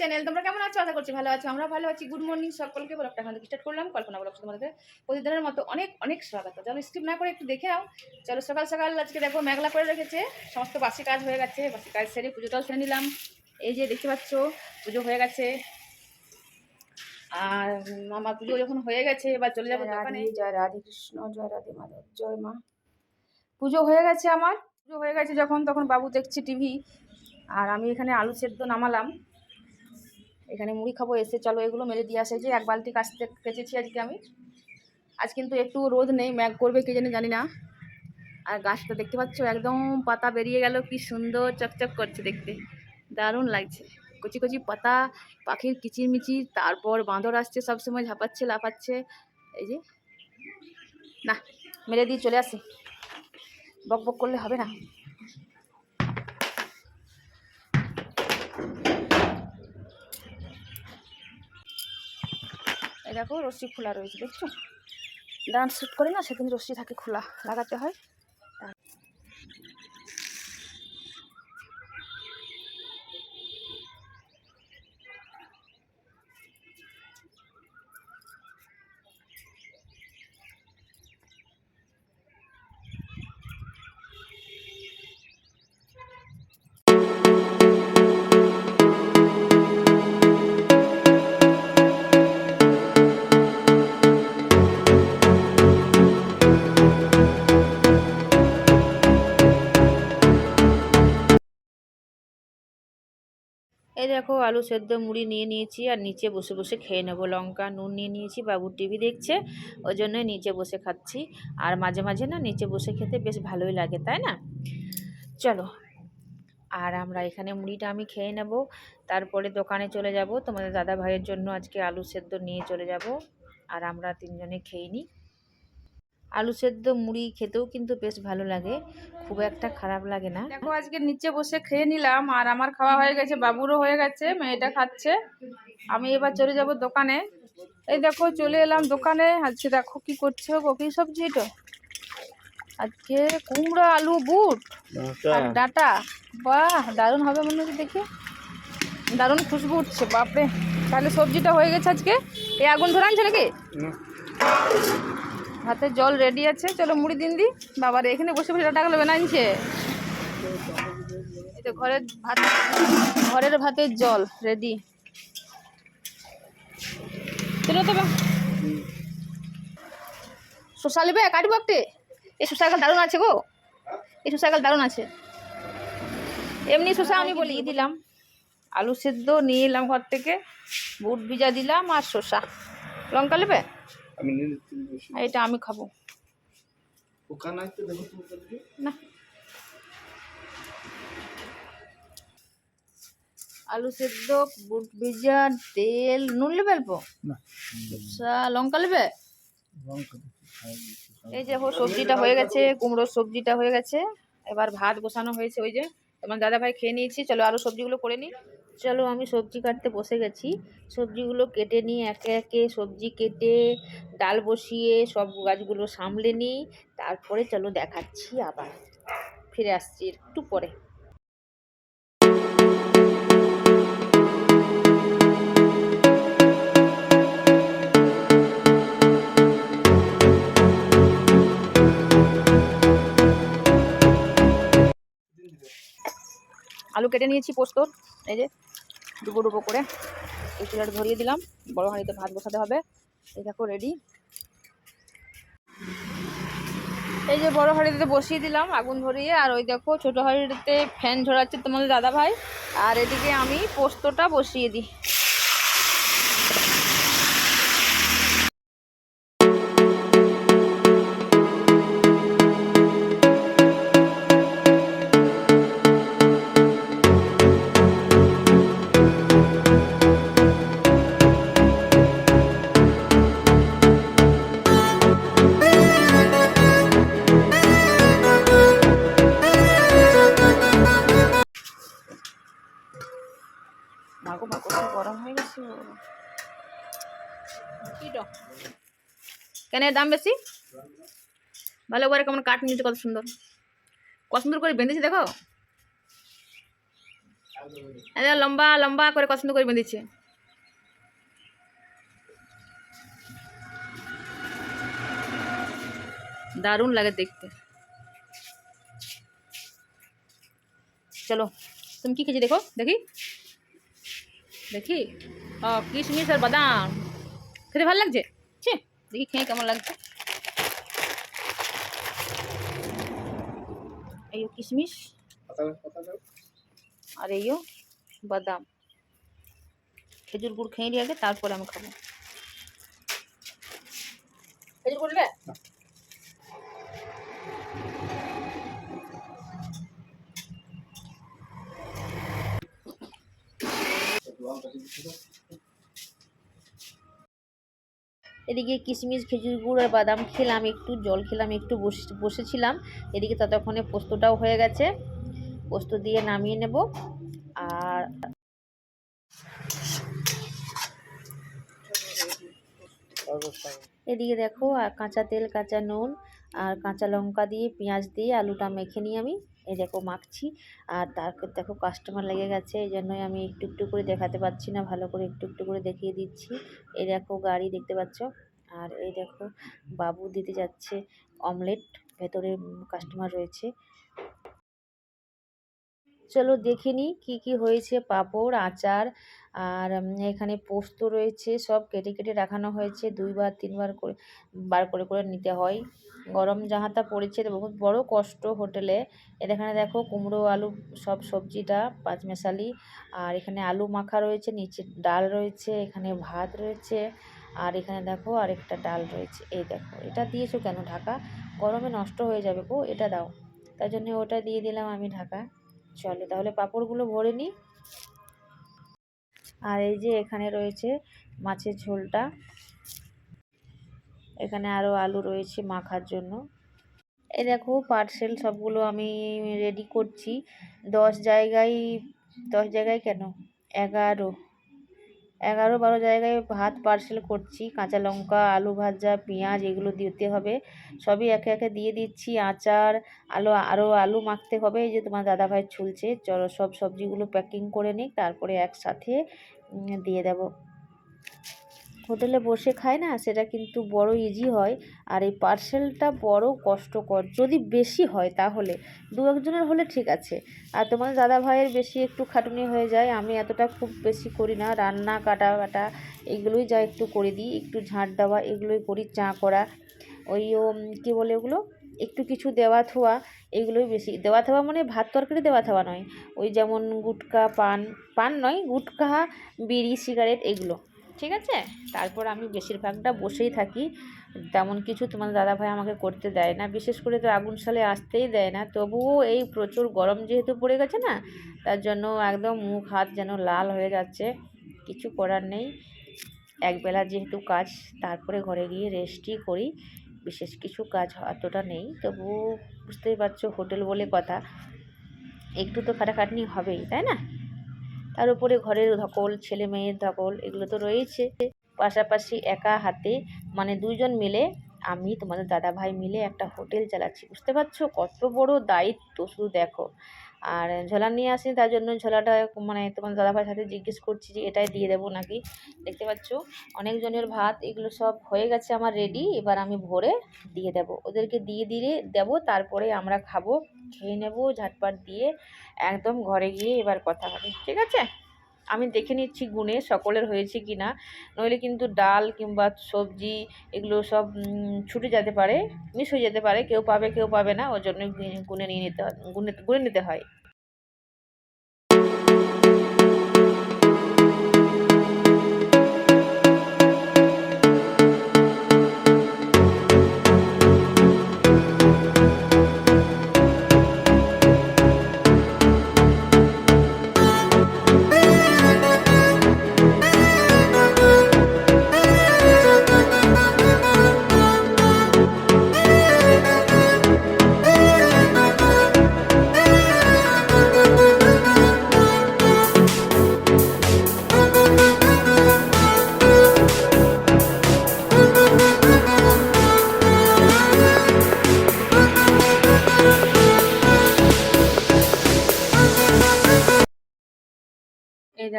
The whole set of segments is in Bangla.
চ্যানেল তোমরা কেমন আছো? করছি ভালো আছো। আমরা ভালো আছি। গুড মর্নিং সকলকে। ব্লগটা এখান স্টার্ট করলাম। কল্পনা ব্লগ প্রতিদিনের মতো অনেক অনেক স্বাগত। স্কিপ না করে একটু দেখে নাও। চলো, সকাল সকাল আজকে দেখো, মেঘলা করে রেখেছে। সমস্ত বাসি কাজ হয়ে গেছে। বাসি কাজ সেরে পুজোটাও সেরে নিলাম। এই যে দেখতে পাচ্ছ, পুজো হয়ে গেছে। আর আমার পুজো যখন হয়ে গেছে এবার চলে যাব দোকানে। জয় রাধে কৃষ্ণ জয় রাধে মাধব জয় মা। পুজো হয়ে গেছে আমার। পুজো হয়ে গেছে যখন তখন বাবু দেখছি টিভি আর আমি এখানে আলু সেদ্ধ নামালাম। এখানে মুড়ি খাব এসে চলো এগুলো মেরে দিয়ে আসে। যে এক বালতি কাচতে কেচেছি আজকে আমি। আজ কিন্তু একটু রোদ নেই ম্যাগ করবে কে জানি জানি না। আর গাছটা দেখতে পাচ্ছ একদম পাতা বেরিয়ে গেল কি সুন্দর চকচক করছে দেখতে। দারুণ লাগছে। কচি কচি পাতা, পাখির কিচিরমিচির, তারপর বাঁদর আসছে সবসময় ঝাঁপাচ্ছে, লাফাচ্ছে। এই যে, না, মেরে দিয়ে চলে আসি। বক বক করলে হবে না। দেখো, রশ্মি খোলা রয়েছে, দেখছ? ডান্স শ্যুট করি না, সেদিন রশ্মি থাকে খোলা, লাগাতে হয়। দেখো আলু সেদ্ধ মুড়ি নিয়ে নিয়েছি আর নিচে বসে বসে খেয়ে নেব। লঙ্কা, নুন নিয়ে নিয়েছি বাবু টিভি দেখছে, ওই জন্যই নিচে বসে খাচ্ছি। আর মাঝে মাঝে না নিচে বসে খেতে বেশ ভালোই লাগে, তাই না? চলো, আর আমরা এখানে মুড়িটা আমি খেয়ে নেব। তারপরে দোকানে চলে যাব। তোমাদের দাদা ভাইয়ের জন্য আজকে আলু সেদ্ধ নিয়ে চলে যাব। আর আমরা তিনজনে খেয়ে নিই। আলু সেদ্ধ মুড়ি খেতেও কিন্তু বেশ ভালো লাগে। খুব একটা খারাপ লাগে না। দেখো আজকে নিচে বসে খেয়ে নিলাম আর আমার খাওয়া হয়ে গেছে বাবুরও হয়ে গেছে মেয়েটা খাচ্ছে। আমি এবার চলে যাব দোকানে। এই দেখো চলে এলাম দোকানে। আজকে দেখো কি করছে গো কি সবজি এটা? আজকে কুমড়ো আলু বুট আর ডাটা। বাহ দারুণ হবে মনে হচ্ছে দেখি। দারুণ খুশবু উঠছে বাপরে। তাহলে সবজিটা হয়ে গেছে আজকে? এই আগুন ধরে আনছে নাকি হাতে জল রেডি আছে। চলো মুড়ি দিন দি। বাবার, এখানে বসে বসে গেলে বানাইছে এই তো ঘরের ভাত, ঘরের ভাতের জল রেডি চলো তো শসা নেবে কাটবো একটু এই শসা দারুণ আছে গো। এই শসা দারুণ আছে। এমনি শসা আমি বলি দিলাম। আলু সেদ্ধ নিয়ে এলাম ঘর থেকে। বুট ভিজা দিলাম আর শসা। লঙ্কা নেবে? আমি নিয়ে বেশি। আর এটা আমি খাব। ওখানে আসতে দেখো তুমি না। আলু সেদ্ধ বুট ভেজা তেল নুন নেবে অল্প? লঙ্কা নেবে? এই যে সবজিটা হয়ে গেছে কুমড়োর সবজিটা হয়ে গেছে। এবার ভাত বসানো হয়েছে ওই যে তোমার দাদা ভাই খেয়ে নিয়েছি। চলো আরও সবজিগুলো করে নিই। চলো আমি সবজি কাটতে বসে গেছি। সবজিগুলো কেটে নিই একে একে সবজি কেটে, ডাল বসিয়ে সব গাছগুলো সামলে নিই। তারপরে চলো দেখাচ্ছি আবার। ফিরে আসছি একটু পরে। আলু কেটে নিয়েছি পোস্তর এই যে। ডুবো ডুবো করে এই চুলাটা ধরিয়ে দিলাম। বড় হাঁড়িতে ভাত বসাতে হবে। এই দেখো রেডি এই যে বড় হাঁড়িতে বসিয়ে দিলাম আগুন ধরিয়ে। আর ওই দেখো ছোটো হাঁড়িতে ফ্যান ঝরাচ্ছে তোমাদের দাদা ভাই আর এদিকে আমি পোস্তটা বসিয়ে দিই। কেন দাম বেশি? ভালো করে কেমন কাট নিয়েছে কত সুন্দর। কত সুন্দর করে বেঁধেছে দেখো। লম্বা লম্বা করে কত সুন্দর করে বেঁধেছে। দারুণ লাগে দেখতে। চলো, তুমি কি খেয়েছি দেখো? দেখি। দেখি। কিশমিশ আর বাদাম খেতে ভালো লাগছে ছি দেখি খেয়ে কেমন লাগছে এই কিশমিশ পাতা পাতা দাও আর এই বাদাম খেজুর গুড় খেয়ে নিয়ে আগে তারপরে আমি খাব খেজুর গুড় নেবে? লঙ্কা দিচ্ছি তো। এদিকে কিশমিশ, খেজুর গুড় আর বাদাম খেলাম, একটু জল খেলাম, একটু বসে, বসেছিলাম। এদিকে ততক্ষণে পোস্তটাও হয়ে গেছে। পোস্ত দিয়ে নামিয়ে নেব। আর এদিকে দেখো আর কাঁচা তেল, কাঁচা নুন আর কাঁচা লঙ্কা দিয়ে, পেঁয়াজ দিয়ে, আলুটা মেখে নিই আমি। এই দেখো মাখছি। আর তার দেখো কাস্টমার লেগে গেছে, এই জন্যই আমি একটু একটু করে দেখাতে পারছি না, ভালো করে একটু একটু করে দেখিয়ে দিচ্ছি। এই দেখো গাড়ি দেখতে পাচ্ছ? আর এই দেখো বাবু দিতে যাচ্ছে অমলেট ভেতরে কাস্টমার রয়েছে। চলো দেখে নিই কী কী হয়েছে, পাঁপড়, আচার আর এখানে পোস্ত রয়েছে, সব কেটে কেটে রাখানো হয়েছে, দুইবার, তিনবার করে, বার করে করে নিতে হয়। গরম যাহাতা পড়েছে বহুত বড় কষ্ট হোটেলে। এখানে দেখো কুমড়ো, আলু, সব সবজিটা, পাঁচমেশালি। আর এখানে আলু মাখা রয়েছে, নিচে ডাল রয়েছে, এখানে ভাত রয়েছে। আর এখানে দেখো আরেকটা ডাল রয়েছে, এই দেখো। এটা দিয়েছ কেন ঢাকা? গরমে নষ্ট হয়ে যাবে গো, এটা দাও। তাই জন্য ওটা দিয়ে দিলাম আমি ঢাকা চলো তাহলে পাঁপড়গুলো ভরে নিই। আর এই যে এখানে রয়েছে মাছের ঝোলটা। এখানে আরও আলু রয়েছে মাখার জন্য। এই দেখো পার্সেল সবগুলো আমি রেডি করছি। দশ জায়গায় দশ জায়গায় কেন? এগারো। এগারো বারো জায়গায় ভাত পার্সেল করছি, কাঁচা লঙ্কা, আলু ভাজা, পেঁয়াজ এগুলো দিতে হবে। সবই একে একে দিয়ে দিচ্ছি, আচার, আলু আরও আলু মাখতে হবে, এই যে তোমার দাদাভাই ছুলছে। চলো সব সবজিগুলো প্যাকিং করে নিই তারপরে একসাথে দিয়ে দেব। হোটেলে বসে খায় না, সেটা কিন্তু বড় ইজি হয়। আর এই পার্সেলটা বড় কষ্টকর, যদি বেশি হয় তাহলে। দু একজনের হলে ঠিক আছে। আর তোমার দাদা ভাইয়ের বেশি একটু খাটুনি হয়ে যায়, আমি এতটা খুব বেশি করি না। রান্না কাটা কাটা এগুলোই যা একটু করে দিই, একটু ঝাঁট দেওয়া, এগুলোই করি, চা করা। ওই কী বলে ওগুলো? একটু কিছু দেওয়া থোয়া এগুলোই বেশি। দেওয়া থাওয়া মানে ভাত তরকারি দেওয়া থাওয়া নয়। ওই যেমন গুটকা, পান পান নয়, গুটকা, বিড়ি, সিগারেট, এগুলো। ঠিক আছে? তারপর আমি বেশিরভাগটা বসেই থাকি। তেমন কিছু তোমার দাদাভাই আমাকে করতে দেয় না। বিশেষ করে তো আগুন সালে আসতেই দেয় না। তবুও এই প্রচুর গরম যেহেতু পড়ে গেছে না, তার জন্য একদম মুখ হাত যেন লাল হয়ে যাচ্ছে। কিছু করার নেই। একবেলা যেহেতু কাজ, তারপরে ঘরে গিয়ে রেস্টই করি। বিশেষ কিছু কাজ অতটা নেই। তবুও বুঝতেই পারছ হোটেল বলে কথা। একটু তো খাটাখাটনি হবেই, তাই না? তার উপরে ঘরের ধকল, ছেলে মেয়ের ধকল, এগুলো তো রয়েছে। পাশাপাশি একা হাতে মানে দুজন মিলে আমি তোমাদের দাদা ভাই মিলে একটা হোটেল চালাচ্ছি। বুঝতে পারছ? কত বড় দায়িত্ব, শুধু দেখো। আর ঝোলা নিয়ে আসিনি, তার জন্য ঝোলাটা মানে তোমার দাদা ভাইয়ের সাথে জিজ্ঞেস করছি যে এটাই দিয়ে দেবো নাকি? দেখতে পাচ্ছ অনেকজনের ভাত, এগুলো সব হয়ে গেছে আমার রেডি এবার আমি ভরে দিয়ে দেব। ওদেরকে দিয়ে দিয়ে দেবো, তারপরে আমরা খাব, খেয়ে নেব, ঝাটপাট দিয়ে একদম ঘরে গিয়ে এবার কথা হবে, ঠিক আছে? আমি দেখে নিচ্ছি গুণে সকলের হয়েছে কি না। নইলে কিন্তু ডাল কিংবা সবজি এগুলো সব ছুটে যেতে পারে, মিস হয়ে যেতে পারে, কেউ পাবে কেউ পাবে না। ওর জন্য গুনে নিয়ে নিতে হয় গুনে গুনে নিতে হয়।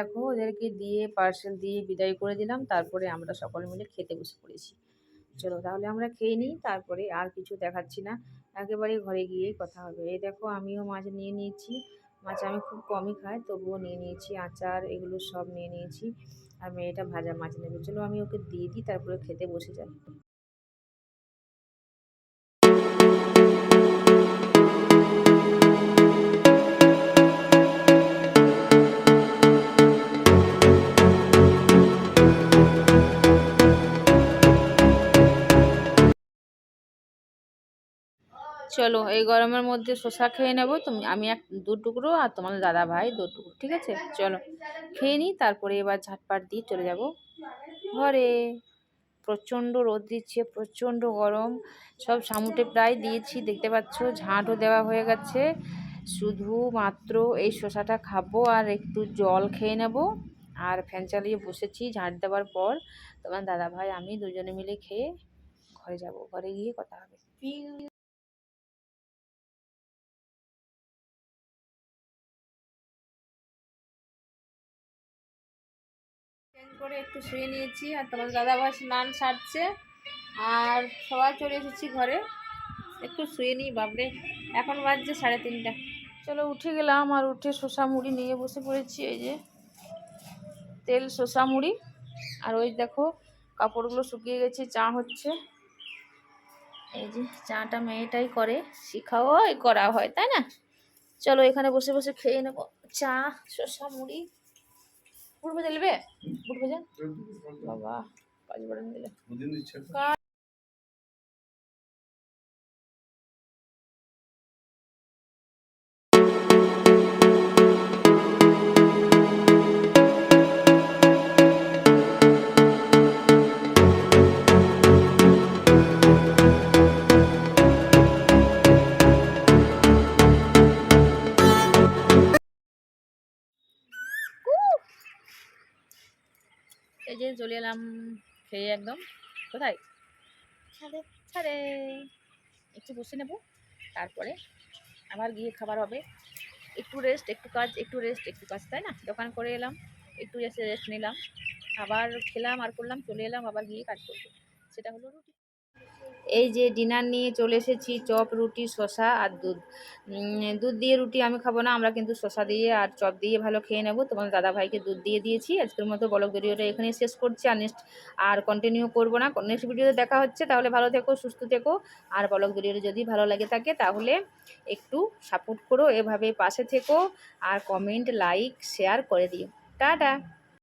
দেখো, ওদেরকে দিয়ে পার্সেল দিয়ে বিদায় করে দিলাম। তারপরে আমরা সকলে মিলে খেতে বসে পড়েছি। চলো তাহলে আমরা খেয়ে নিই, তারপরে আর কিছু দেখাচ্ছি না। একেবারে ঘরে গিয়েই কথা হবে। এই দেখো, আমিও মাছ নিয়ে নিয়েছি। মাছ আমি খুব কমই খাই, তবুও নিয়ে নিয়েছি আচার, এগুলো সব নিয়ে নিয়েছি। আর মেয়েটা ভাজা মাছ নেবে। চলো আমি ওকে দিয়ে দিই, তারপরে খেতে বসে যাই। চলো, এই গরমের মধ্যে শসা খেয়ে নেব। তুমি, আমি এক, দু টুকরো আর তোমার দাদা ভাই দু টুকরো, ঠিক আছে? চলো, খেয়ে নিই, তারপরে এবার ঝাটপাট দিয়ে চলে যাব। ঘরে প্রচণ্ড রোদ দিচ্ছে, প্রচণ্ড গরম। সব সামুটে প্রায় দিয়েছি, দেখতে পাচ্ছ, ঝাঁটও দেওয়া হয়ে গেছে। শুধু মাত্র এই শসাটা খাব আর একটু জল খেয়ে নেব। আর ফ্যান চালিয়ে বসেছি ঝাঁট দেওয়ার পর। তোমার দাদা ভাই, আমি দুজনে মিলে খেয়ে ঘরে যাব, ঘরে গিয়ে কথা হবে। করে একটু শুয়ে নিয়েছি আর তোমার দাদাভাই স্নান সারছে আর সবাই চলে এসেছি ঘরে। একটু শুয়ে নিই বাবরে এখন বাজছে সাড়ে তিনটা। চলো, উঠে গেলাম আর উঠে শসা মুড়ি নিয়ে বসে পড়েছি, এই যে তেল, শসা মুড়ি। আর ওই দেখো, কাপড়গুলো শুকিয়ে গেছে, চা হচ্ছে। এই যে চাটা মেয়েটাই করে, শিখাও করা হয়, তাই না? চলো, এখানে বসে বসে খেয়ে নেব। চা, শসা মুড়ি। উঠবে নেবে? উঠবে ভেজা? বাবা কাজ বাড়ান দিলে যে চলে এলাম খেয়ে একদম। কোথায়? ছাড়ে ছাড়ে একটু বসে নেব তারপরে আবার গিয়ে খাবার হবে। একটু রেস্ট একটু কাজ একটু রেস্ট একটু কাজ তাই না? দোকান করে এলাম একটু এসে রেস্ট নিলাম। আবার খেলাম আর করলাম চলে এলাম আবার গিয়ে কাজ করব। সেটা হলো রুটি। এই যে ডিনার নিয়ে চলে এসেছি, চপ, রুটি, শসা আর দুধ। দুধ দিয়ে রুটি আমি খাব না, আমরা কিন্তু শসা দিয়ে আর চপ দিয়ে ভালো খেয়ে নেব। তোমার দাদা ভাইকে দুধ দিয়ে দিয়েছি। আজকের মতো ব্লগ ভিডিওটা এখানেই শেষ করছি। আর নেক্সট আর কন্টিনিউ করব না। নেক্সট ভিডিওতে দেখা হচ্ছে। তাহলে ভালো থেকো, সুস্থ থেকো। আর ব্লগ ভিডিওটা যদি ভালো লাগে থাকে, তাহলে একটু সাপোর্ট করো। এভাবে পাশে থেকো। আর কমেন্ট লাইক শেয়ার করে দিও। টাটা!